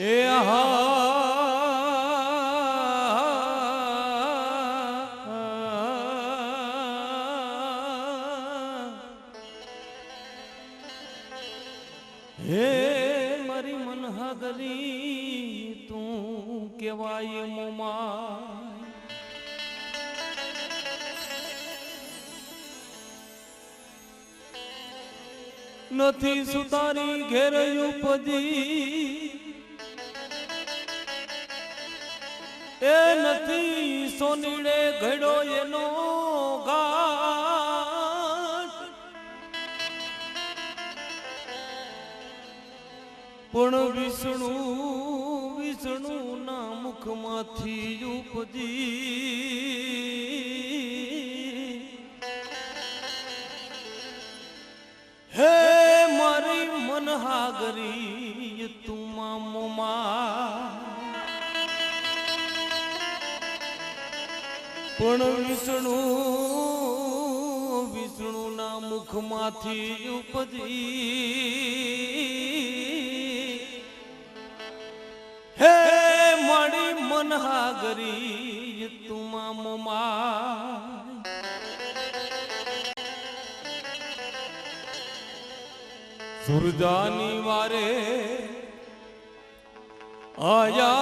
એ હે મારી મનહાગરી તું કેવાય મોમા નથી સુતારી ઘેર ઉપજી. નથી સોનીડે ઘડો એનો પણ વિષ્ણુ વિષ્ણુના મુખમાંથી ઉપજી. હે મારી મનહાગરી પણ વિષ્ણુ વિષ્ણુના મુખમાંથી ઉપજી. હે મળી મનહાગરી તુમા મોમા સુરદાની વારે આયા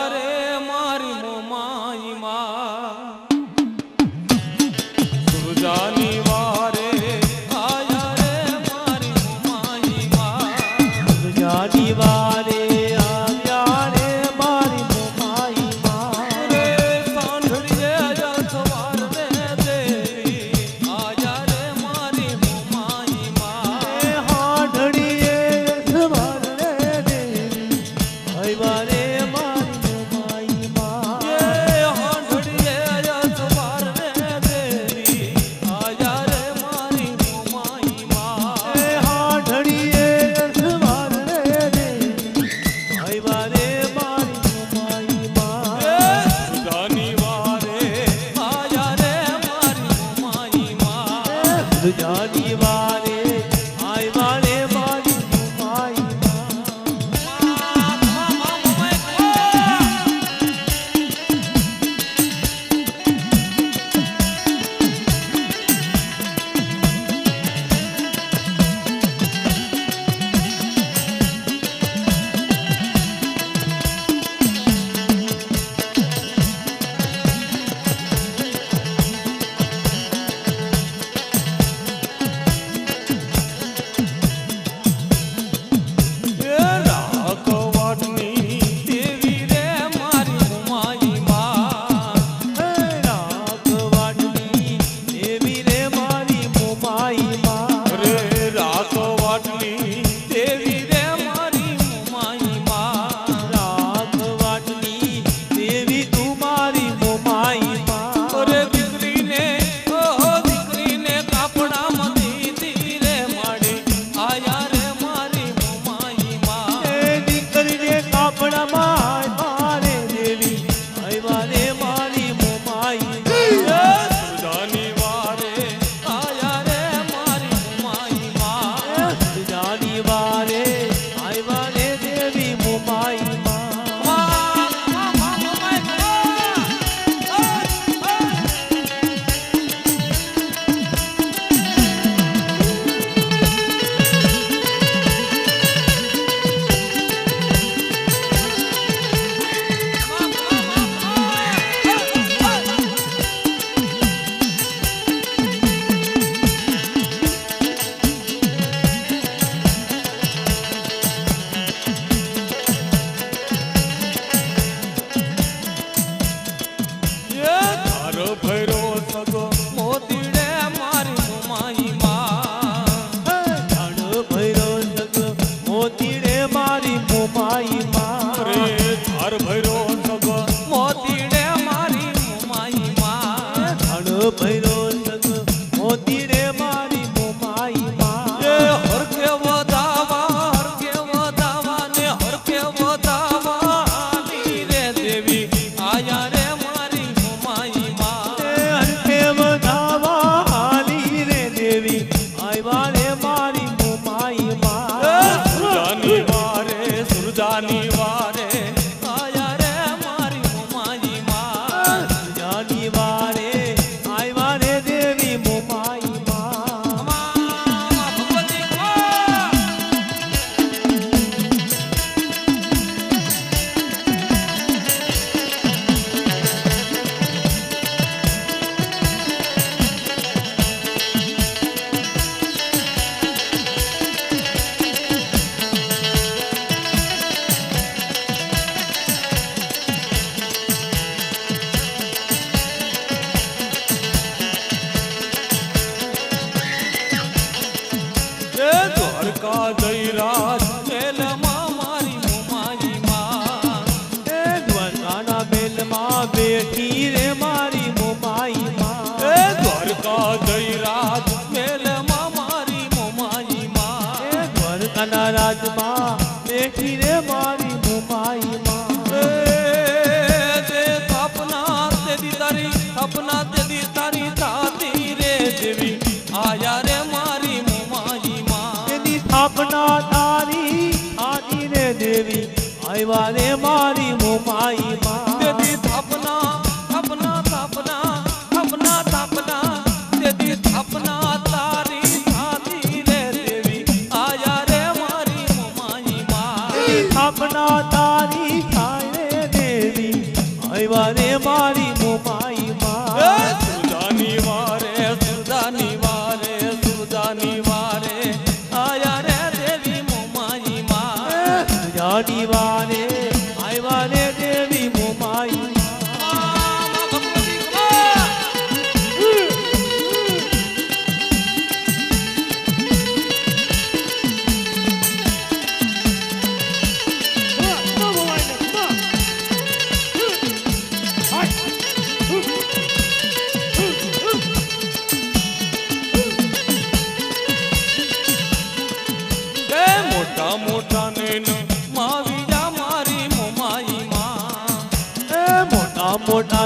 தேவா தேவ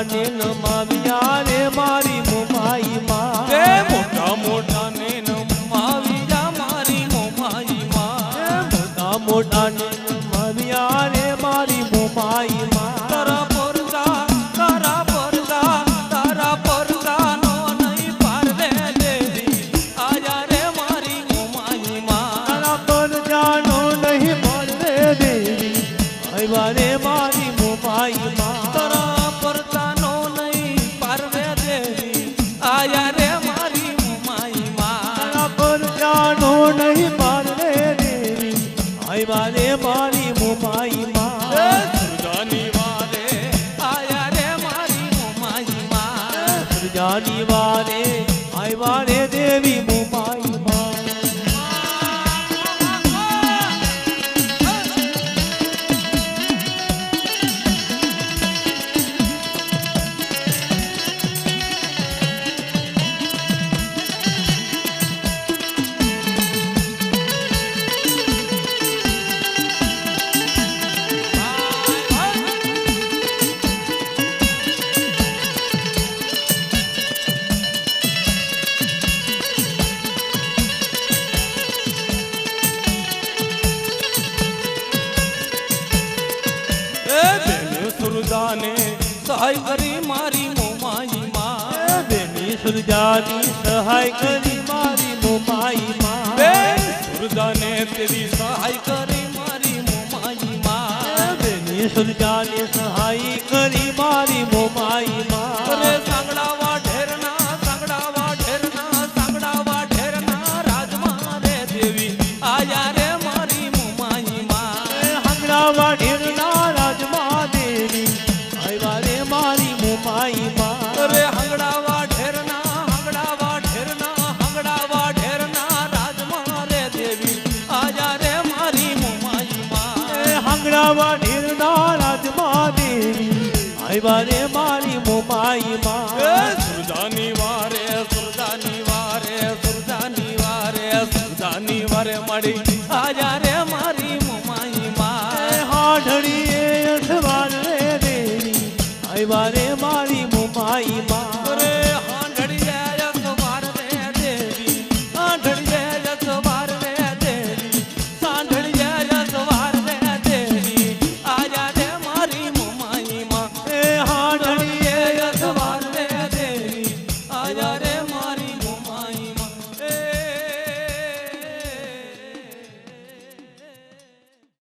પાટીલ મા આઈ વાલે મારી મોમાઈ માં સુરજાની વાલે આયા રે મારી મોમાઈ માં સુરજાની વાલે આઈ દેવી સુરજાની સહાય કરી મારી મોમાઈ માં સુરજાને તેરી સહાય કરી મારી મોમાઈ માં સુરજાની સહાય સુરદાની વારે સુરદાની વારે સુરદાની વારે વારે મળી. આજા